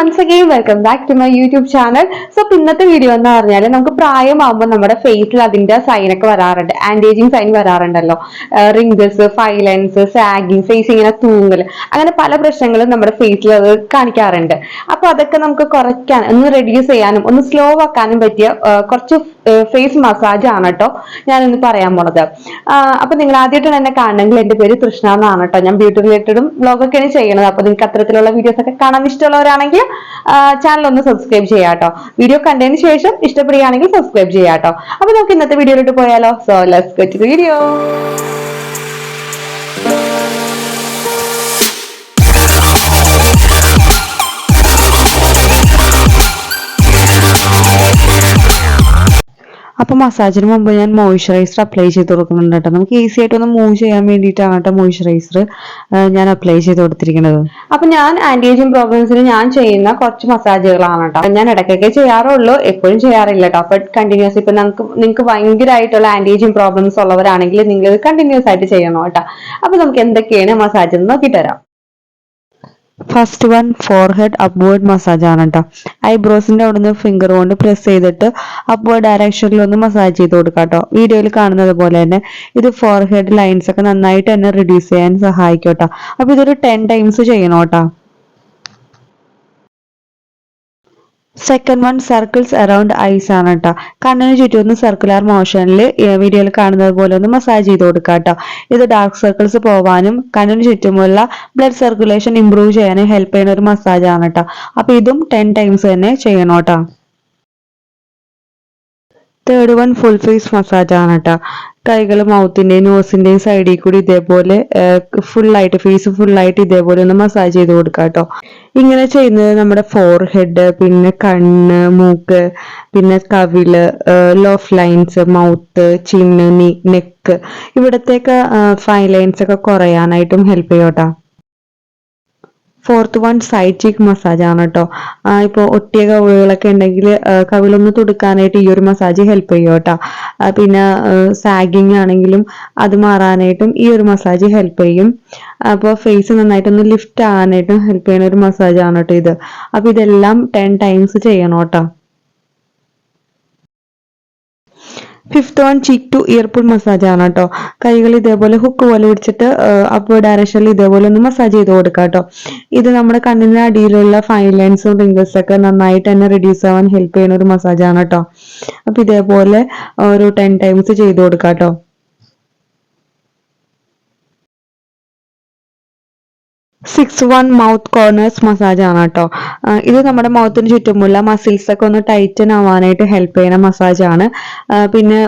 Once again welcome back to my YouTube channel so ഇന്നത്തെ video എന്ന് പറഞ്ഞാൽ നമുക്ക് പ്രായമാകുമ്പോൾ നമ്മുടെ ഫേസിൽ അതിന്റെ സൈൻ ഒക്കെ വരാറുണ്ട്. Anti ageing sign വരാറുണ്ടല്ലോ. Wrinkles fine lines sagging face ഇങ്ങനെ തൂങ്ങൽ അങ്ങനെ പല പ്രശ്നങ്ങളും നമ്മുടെ ഫേസിൽ അത് കാണിക്കാറുണ്ട്. അപ്പൊ അതൊക്കെ നമുക്ക് കുറയ്ക്കാൻ ഒന്ന് റെഡ്യൂസ് ചെയ്യാനും ഒന്ന് സ്ലോ ആക്കാനും പറ്റിയ കുറച്ച് ഫേസ് മസാജ് ആണ് കേട്ടോ ഞാനിന്ന് പറയാൻ പോണത്. അപ്പൊ നിങ്ങൾ ആദ്യമായിട്ടാണ് എന്നെ കാണണമെങ്കിൽ എന്റെ പേര് തൃഷ്ണ എന്നാണ് കേട്ടോ ഞാൻ ബ്യൂട്ടി റിലേറ്റഡും ബ്ലോഗൊക്കെയാണ് ചെയ്യണത്. അപ്പൊ നിങ്ങൾക്ക് അത്തരത്തിലുള്ള വീഡിയോസ് ഒക്കെ കാണാൻ ഇഷ്ടമുള്ളവരാണെങ്കിൽ ചാനൽ ഒന്ന് സബ്സ്ക്രൈബ് ചെയ്യാട്ടോ. വീഡിയോ കണ്ടതിന് ശേഷം ഇഷ്ടപ്പെടുകയാണെങ്കിൽ സബ്സ്ക്രൈബ് ചെയ്യാട്ടോ. അപ്പൊ നമുക്ക് ഇന്നത്തെ വീഡിയോയിലോട്ട് പോയാലോ. സോ ലെറ്റ്സ് ഗെറ്റ് വീഡിയോ അപ്പൊ മസാജിന് മുമ്പ് ഞാൻ മോയ്സ്ചറൈസർ അപ്ലൈ ചെയ്ത് കൊടുക്കുന്നുണ്ട് കേട്ടോ. നമുക്ക് ഈസി ആയിട്ട് ഒന്ന് മൂവ് ചെയ്യാൻ വേണ്ടിയിട്ടാണ് കേട്ടോ മോയ്സ്ചറൈസർ ഞാൻ അപ്ലൈ ചെയ്ത് കൊടുത്തിരിക്കുന്നത്. അപ്പൊ ഞാൻ ആന്റി ഏജിങ് പ്രോബ്ലംസിന് ഞാൻ ചെയ്യുന്ന കുറച്ച് മസാജുകളാണ് കേട്ടോ. ഞാൻ ഇടയ്ക്കൊക്കെ ചെയ്യാറുള്ളൂ എപ്പോഴും ചെയ്യാറില്ല കേട്ടോ. അപ്പൊ കണ്ടിന്യൂസ് ഇപ്പൊ നമുക്ക് നിങ്ങൾക്ക് ഭയങ്കരമായിട്ടുള്ള ആന്റി ഏജിങ് പ്രോബ്ലംസ് ഉള്ളവരാണെങ്കിൽ നിങ്ങൾ ഇത് കണ്ടിന്യൂസ് ആയിട്ട് ചെയ്യണം കേട്ടോ. അപ്പൊ നമുക്ക് എന്തൊക്കെയാണ് മസാജ് നോക്കിയിട്ട് വരാം. First one forehead upward massage ആണ് കേട്ടോ ഐബ്രോസിന്റെ അവിടുന്ന് ഫിംഗർ കൊണ്ട് പ്രസ് ചെയ്തിട്ട് അപ്വേർഡ് ഡയറക്ഷനിൽ ഒന്ന് മസാജ് ചെയ്ത് കൊടുക്കാം കേട്ടോ വീഡിയോയിൽ കാണുന്നത് പോലെ തന്നെ ഇത് ഫോർഹെഡ് ലൈൻസ് ഒക്കെ നന്നായിട്ട് തന്നെ റിഡ്യൂസ് ചെയ്യാൻ സഹായിക്കും കേട്ടോ അപ്പൊ ഇതൊരു ടെൻ ടൈംസ് ചെയ്യണം കേട്ടോ second one circles around eyes ആണ് കേട്ടോ കണ്ണിന് ചുറ്റും ഒന്ന് സർക്കുലർ മോഷനിൽ വീഡിയോയിൽ കാണുന്നത് പോലെ ഒന്ന് മസാജ് ചെയ്ത് കൊടുക്കുക കേട്ടോ ഇത് ഡാർക്ക് സർക്കിൾസ് പോവാനും കണ്ണിന് ചുറ്റുമുള്ള ബ്ലഡ് സർക്കുലേഷൻ ഇംപ്രൂവ് ചെയ്യാനും ഹെൽപ്പ് ചെയ്യുന്ന ഒരു മസാജ് ആണ് കേട്ടോ അപ്പൊ ഇതും ടെൻ ടൈംസ് തന്നെ ചെയ്യണം കേട്ടോ third one full face massage ആണ് കേട്ടോ കൈകൾ മൗത്തിന്റെയും നോസിന്റെയും സൈഡിൽ കൂടി ഇതേപോലെ ഫുള്ളായിട്ട് ഫേസ് ഫുള്ളായിട്ട് ഇതേപോലെ ഒന്ന് മസാജ് ചെയ്ത് കൊടുക്കുക കേട്ടോ ഇങ്ങനെ ചെയ്യുന്നത് നമ്മുടെ ഫോർ ഹെഡ് പിന്നെ കണ്ണ് മൂക്ക് പിന്നെ കവിൾ laugh lines mouth chin neck ഇവിടത്തേക്ക് ഫൈൻ ലൈൻസ് ഒക്കെ കുറയാനായിട്ടും ഹെൽപ്പ് ചെയ്യും കേട്ടോ fourth one side cheek massage ആണ് കേട്ടോ ഇപ്പോൾ ഒട്ടിയ കവിളുകളൊക്കെ ഉണ്ടെങ്കിൽ കവിളൊന്ന് തുടുക്കാനായിട്ട് ഈ ഒരു മസാജ് ഹെൽപ്പ് ചെയ്യും കേട്ടോ പിന്നെ സാഗിങ് ആണെങ്കിലും അത് മാറാനായിട്ടും ഈ ഒരു മസാജ് ഹെൽപ്പ് ചെയ്യും. അപ്പോൾ ഫേസ് നന്നായിട്ടൊന്ന് ലിഫ്റ്റ് ആകാനായിട്ടും ഹെൽപ്പ് ചെയ്യുന്ന ഒരു മസാജ് ആണ് കേട്ടോ ഇത്. അപ്പോൾ ഇതെല്ലാം ടെൻ ടൈംസ് ചെയ്യണം കേട്ടോ fifth one cheek to ear pull massage ആണ് കേട്ടോ. കൈകൾ ഇതേപോലെ ഹുക്ക് പോലെ പിടിച്ചിട്ട് അപ്പ് ഡയറക്ഷനിൽ ഇതേപോലെ ഒന്ന് മസാജ് ചെയ്ത് കൊടുക്കുക കേട്ടോ. ഇത് നമ്മുടെ കണ്ണിന് അടിയിലുള്ള ഫൈൻ ലൈൻസും റിങ്കിൾസ് ഒക്കെ നന്നായിട്ട് തന്നെ റിഡ്യൂസ് ആവാൻ ഹെൽപ്പ് ചെയ്യുന്ന ഒരു മസാജ് ആണ് കേട്ടോ. അപ്പൊ ഇതേപോലെ ഒരു ടെൻ ടൈംസ് ചെയ്ത് കൊടുക്കുക കേട്ടോ. Six one mouth corners massage ആണ് കേട്ടോ. ഇത് നമ്മുടെ മൗത്തിന് ചുറ്റുമുള്ള മസിൽസ് ഒക്കെ ഒന്ന് ടൈറ്റൻ ആവാനായിട്ട് ഹെൽപ്പ് ചെയ്യുന്ന മസാജ് ആണ്. പിന്നെ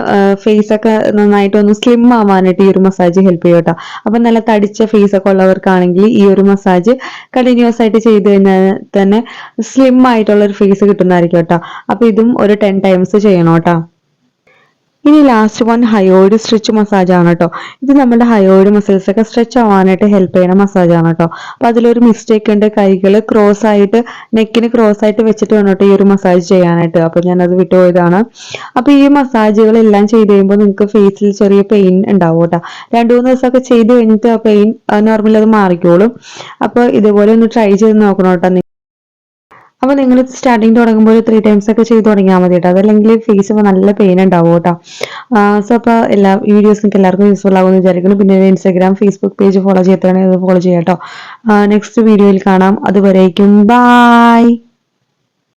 ഫേസ് ഒക്കെ നന്നായിട്ട് ഒന്ന് സ്ലിം ആവാനായിട്ട് ഈ ഒരു മസാജ് ഹെൽപ്പ് ചെയ്യും കേട്ടോ. അപ്പൊ നല്ല തടിച്ച ഫേസ് ഒക്കെ ഉള്ളവർക്കാണെങ്കിൽ ഈ ഒരു മസാജ് കണ്ടിന്യൂസ് ആയിട്ട് ചെയ്ത് കഴിഞ്ഞാൽ തന്നെ സ്ലിം ആയിട്ടുള്ള ഒരു ഫേസ് കിട്ടുന്നതായിരിക്കും കേട്ടോ. അപ്പൊ ഇതും ഒരു ടെൻ ടൈംസ് ചെയ്യണം കേട്ടോ. ഇനി last one hyoid stretch massage ആണ് കേട്ടോ ഇത് നമ്മുടെ ഹയോയിഡ് മസിൽസ് ഒക്കെ സ്ട്രെച്ച് ആവാനായിട്ട് ഹെൽപ്പ് ചെയ്യുന്ന മസാജ് ആണ് കേട്ടോ അപ്പൊ അതിലൊരു മിസ്റ്റേക്ക് ഉണ്ട് കൈകൾ ക്രോസ് ആയിട്ട് നെക്കിന് ക്രോസ് ആയിട്ട് വെച്ചിട്ട് വേണം ഈ ഒരു മസാജ് ചെയ്യാനായിട്ട്. അപ്പൊ ഞാനത് വിട്ടുപോയതാണ് അപ്പൊ ഈ മസാജുകളെല്ലാം ചെയ്ത് കഴിയുമ്പോൾ നിങ്ങൾക്ക് ഫേസിൽ ചെറിയ പെയിൻ ഉണ്ടാവും കേട്ടോ രണ്ടു മൂന്ന് ദിവസമൊക്കെ ചെയ്ത് കഴിഞ്ഞിട്ട് ആ പെയിൻ നോർമലി അത് മാറിക്കോളും. അപ്പൊ ഇതുപോലെ ഒന്ന് ട്രൈ ചെയ്ത് നോക്കണം കേട്ടോ അപ്പൊ നിങ്ങൾ സ്റ്റാർട്ടിങ് തുടങ്ങുമ്പോൾ ത്രീ ടൈംസ് ഒക്കെ ചെയ്ത് തുടങ്ങിയാൽ മതി കേട്ടോ അതല്ലെങ്കിൽ ഫേസ് നല്ല പെയിൻ ഉണ്ടാവും കേട്ടോ സോ അപ്പോൾ എല്ലാ വീഡിയോസ് നിങ്ങൾക്ക് എല്ലാവർക്കും യൂസ്ഫുൾ ആകുമെന്ന് വിചാരിക്കുന്നു. പിന്നെ ഇൻസ്റ്റാഗ്രാം ഫേസ്ബുക്ക് പേജ് ഫോളോ ചെയ്തിട്ടാണെങ്കിൽ അത് ഫോളോ ചെയ്യാം കേട്ടോ നെക്സ്റ്റ് വീഡിയോയിൽ കാണാം. അതുവരേക്കും ബൈ